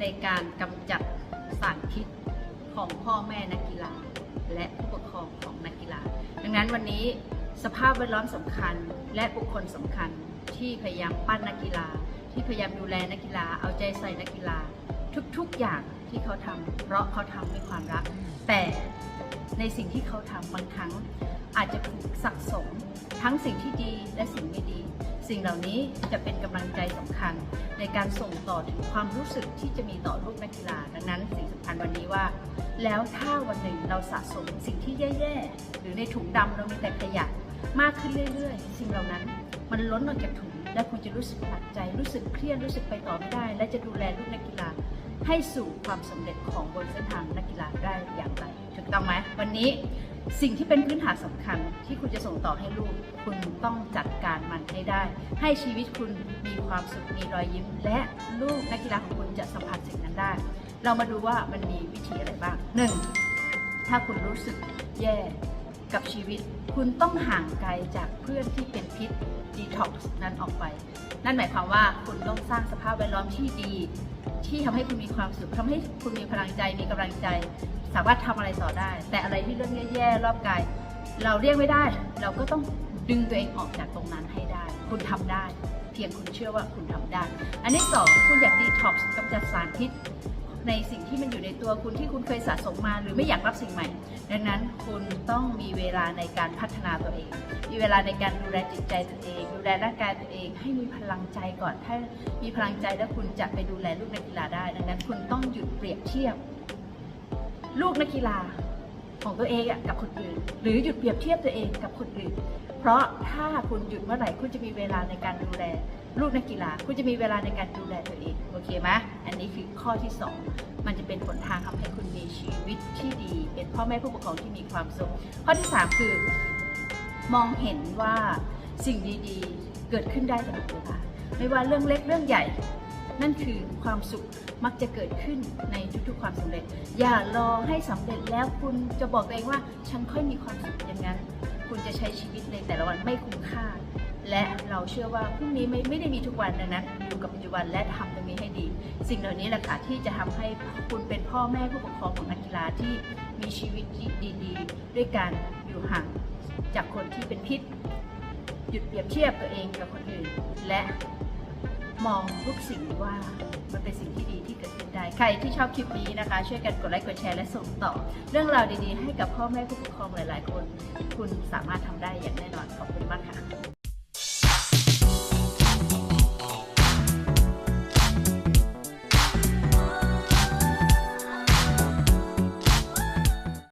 ในการกำจัดสารพิษของพ่อแม่นักกีฬา และผู้ปกครองของนักกีฬา ดังนั้นวันนี้สภาพแวดล้อมสำคัญและบุคคลสำคัญที่พยายามปั้นนักกีฬา ที่พยายามดูแลนักกีฬา เอาใจใส่นักกีฬา ทุกๆอย่างที่เขาทำเพราะเขาทำด้วยความรัก แต่ในสิ่งที่เขาทำบางครั้งอาจจะถูกสะสม ทั้งสิ่งที่ดีและสิ่งไม่ดี สิ่งเหล่านี้จะเป็นกำลังใจสำคัญ ในการส่งต่อถึงความรู้สึกที่จะมีต่อลูกนักกีฬา ดังนั้นสิ่งสำคัญวันนี้ว่า แล้วถ้าวันหนึ่งเราสะสมสิ่งที่แย่ๆ หรือในถุงดำเรามีแต่ขยะมากขึ้นเรื่อยๆ สิ่งเหล่านั้น มันล้นออกจากถุงและคุณจะรู้สึกหนักใจรู้สึกเครียดรู้สึกไปต่อไม่ได้ และจะดูแลลูกนักกีฬา ให้สู่ความสำเร็จของบนเส้นทางนักกีฬาได้อย่างไรถูกต้องไหมวันนี้สิ่งที่เป็นพื้นฐานสำคัญที่คุณจะส่งต่อให้ลูก คุณต้องจัดการมันให้ได้ ให้ชีวิตคุณมีความสุขมีรอยยิ้ม และลูกนักกีฬาของคุณจะสัมผัสสิ่งนั้นได้ เรามาดูว่ามันมีวิธีอะไรบ้างหนึ่งถ้าคุณรู้สึกแย่กับชีวิต คุณต้องห่างไกลจากเพื่อนที่เป็นพิษดีท็อกซ์นั้นออกไป นั่นหมายความว่าคุณต้องสร้างสภาพแวดล้อมที่ดี ที่ทำให้คุณมีความสุขทำให้คุณมีพลังใจมีกำลังใจ สามารถทำอะไรต่อได้ แต่อะไรที่เรื่องแย่ๆรอบกาย เราเรียกไม่ได้ เราก็ต้องดึงตัวเองออกจากตรงนั้นให้ได้ คุณทำได้ เพียงคุณเชื่อว่าคุณทำได้ อันที่สองคุณอยากดีท็อกซ์กำจัดสารพิษ ในสิ่งที่มันอยู่ในตัวคุณที่คุณเคยสะสมมา หรือไม่อยากรับสิ่งใหม่ ดังนั้นคุณต้องมีเวลาในการพัฒนาตัวเอง มีเวลาในการดูแลจิตใจตัวเอง ดูแลร่างกายตัวเอง ให้มีพลังใจก่อน ถ้ามีพลังใจแล้วคุณจะไปดูแลลูกนักกีฬาได้ ดังนั้นคุณต้องหยุดเปรียบเทียบ ลูกนักกีฬาของตัวเองกับคนอื่น หรือหยุดเปรียบเทียบตัวเองกับคนอื่น เพราะถ้าคุณหยุดเมื่อไหร่คุณจะมีเวลาในการดูแลลูกนักกีฬา คุณจะมีเวลาในการดูแลตัวเอง โอเคไหมอันนี้คือข้อที่สองมันจะเป็นผลทางทำให้คุณมีชีวิตที่ดี เป็นพ่อแม่ผู้ปกครองที่มีความสุข ข้อที่สามคือ มองเห็นว่าสิ่งดีๆ เกิดขึ้นได้ตลอดเวลาไม่ว่าเรื่องเล็กเรื่องใหญ่ นั่นคือความสุขมักจะเกิดขึ้นในทุกๆความสำเร็จ อย่ารอให้สำเร็จแล้วคุณจะบอกตัวเองว่าฉันค่อยมีความสุขอย่างนั้น คุณจะใช้ชีวิตในแต่ละวันไม่คุ้มค่า และเราเชื่อว่าพรุ่งนี้ไม่ไม่ได้มีทุกวันดังนั้นอยู่กับปัจจุบันและทำตรงนี้ให้ดี สิ่งเหล่านี้แหละค่ะที่จะทำให้คุณเป็นพ่อแม่ผู้ปกครองของนักกีฬาที่มีชีวิตที่ดีๆ ด้วยการอยู่ห่างจากคนที่เป็นพิษ หยุดเปรียบเทียบตัวเองกับคนอื่น และมองทุกสิ่งว่ามันเป็นสิ่งที่ดีที่เกิดขึ้นได้ ใครที่ชอบคลิปนี้นะคะ ช่วยกันกดไลค์กดแชร์และส่งต่อ เรื่องราวดีๆ ให้กับพ่อแม่ผู้ปกครองหลาย ๆ คน คุณสามารถทำได้อย่างแน่นอนขอบคุณมากค่ะ